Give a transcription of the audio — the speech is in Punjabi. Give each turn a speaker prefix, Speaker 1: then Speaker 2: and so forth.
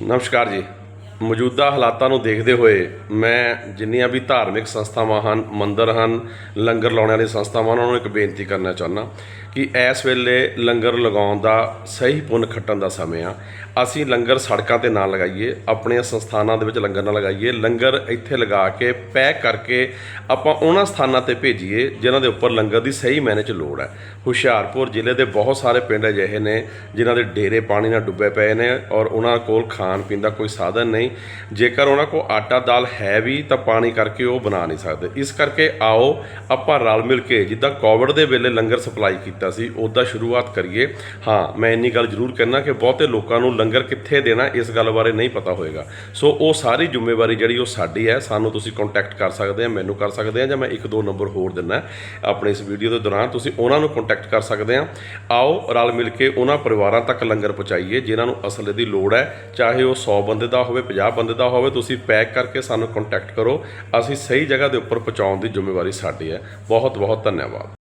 Speaker 1: ਨਮਸਕਾਰ ਜੀ ਮੌਜੂਦਾ ਹਾਲਾਤਾਂ ਨੂੰ ਦੇਖਦੇ ਹੋਏ ਮੈਂ ਜਿੰਨੀਆਂ ਵੀ ਧਾਰਮਿਕ ਸੰਸਥਾਵਾਂ ਹਨ, ਮੰਦਰ ਹਨ, ਲੰਗਰ ਲਾਉਣ ਵਾਲੀ ਸੰਸਥਾਵਾਂ ਉਹਨਾਂ ਨੂੰ ਇੱਕ ਬੇਨਤੀ ਕਰਨਾ ਚਾਹੁੰਦਾ ਕਿ ਇਸ ਵੇਲੇ ਲੰਗਰ ਲਗਾਉਣ ਦਾ ਸਹੀ ਪੁੰਨ ਖੱਟਣ ਦਾ ਸਮੇਂ ਆ। ਅਸੀਂ ਲੰਗਰ ਸੜਕਾਂ ਤੇ ਨਾ ਲਗਾਈਏ, ਆਪਣੀਆਂ ਸੰਸਥਾਨਾਂ ਦੇ ਵਿੱਚ ਲੰਗਰ ਨਾ ਲਗਾਈਏ, ਲੰਗਰ ਇੱਥੇ ਲਗਾ ਕੇ, ਪੈਕ ਕਰਕੇ ਆਪਾਂ ਉਹਨਾਂ ਸਥਾਨਾਂ ਤੇ ਭੇਜੀਏ ਜਿਨ੍ਹਾਂ ਦੇ ਉੱਪਰ ਲੰਗਰ ਦੀ ਸਹੀ ਮਾਇਨੇ 'ਚ ਲੋੜ ਹੈ। ਹੁਸ਼ਿਆਰਪੁਰ ਜ਼ਿਲ੍ਹੇ ਦੇ ਬਹੁਤ ਸਾਰੇ ਪਿੰਡ ਅਜਿਹੇ ਨੇ ਜਿਨ੍ਹਾਂ ਦੇ ਡੇਰੇ ਪਾਣੀ ਨਾਲ ਡੁੱਬੇ ਪਏ ਨੇ ਔਰ ਉਹਨਾਂ ਕੋਲ ਖਾਣ ਪੀਣ ਦਾ ਕੋਈ ਸਾਧਨ ਨਹੀਂ। ਜੇਕਰ ਉਹਨਾਂ ਕੋਲ ਆਟਾ ਦਾਲ ਹੈ ਵੀ, ਤਾਂ ਪਾਣੀ ਕਰਕੇ ਉਹ ਬਣਾ ਨਹੀਂ ਸਕਦੇ। ਇਸ ਕਰਕੇ ਆਓ, ਆਪਾਂ ਰਲ ਮਿਲ ਕੇ ਜਿੱਦਾਂ ਕੋਵਿਡ ਦੇ ਵੇਲੇ ਲੰਗਰ ਸਪਲਾਈ ਕੀਤਾ ਸੀ ਉੱਦਾਂ ਸ਼ੁਰੂਆਤ ਕਰੀਏ। ਹਾਂ, ਮੈਂ ਇੰਨੀ ਗੱਲ ਜ਼ਰੂਰ ਕਹਿਣਾ ਕਿ ਬਹੁਤੇ ਲੋਕਾਂ ਨੂੰ ਲੰਗਰ ਕਿੱਥੇ ਦੇਣਾ, ਇਸ ਗੱਲ ਬਾਰੇ ਨਹੀਂ ਪਤਾ ਹੋਏਗਾ। ਸੋ ਉਹ ਸਾਰੀ ਜ਼ਿੰਮੇਵਾਰੀ ਜਿਹੜੀ ਉਹ ਸਾਡੀ ਹੈ, ਸਾਨੂੰ ਤੁਸੀਂ ਕੰਟੈਕਟ ਕਰ ਸਕਦੇ ਆ, ਮੈਨੂੰ ਕਰ ਸਕਦੇ ਆ, ਜਾਂ ਮੈਂ ਇੱਕ ਦੋ ਨੰਬਰ ਹੋਰ ਦਿੰਨਾ ਆਪਣੇ ਇਸ ਵੀਡੀਓ ਦੇ ਦੌਰਾਨ, ਤੁਸੀਂ ਉਹਨਾਂ ਨੂੰ ਕੰਟੈਕਟ ਕਰ ਸਕਦੇ ਆ। ਆਓ, ਰਲ ਮਿਲ ਕੇ ਉਹਨਾਂ ਪਰਿਵਾਰਾਂ ਤੱਕ ਲੰਗਰ ਪਹੁੰਚਾਈਏ, ਜਿਨ੍ਹਾਂ ਨੂੰ ਅਸਲੇ ਦੀ ਲੋੜ ਹੈ, ਚਾਹੇ ਉਹ 100 ਬੰਦੇ ਦਾ ਹੋਵੇ 50 ਬੰਦੇ ਦਾ ਹੋਵੇ, ਤੁਸੀਂ ਪੈਕ ਕਰਕੇ ਸਾਨੂੰ ਕੰਟੈਕਟ ਕਰੋ। ਅਸੀਂ ਸਹੀ ਜਗ੍ਹਾ ਦੇ ਉੱਪਰ ਪਹੁੰਚਾਉਣ ਦੀ ਜ਼ਿੰਮੇਵਾਰੀ ਸਾਡੀ ਹੈ। ਬਹੁਤ ਬਹੁਤ ਧੰਨਵਾਦ।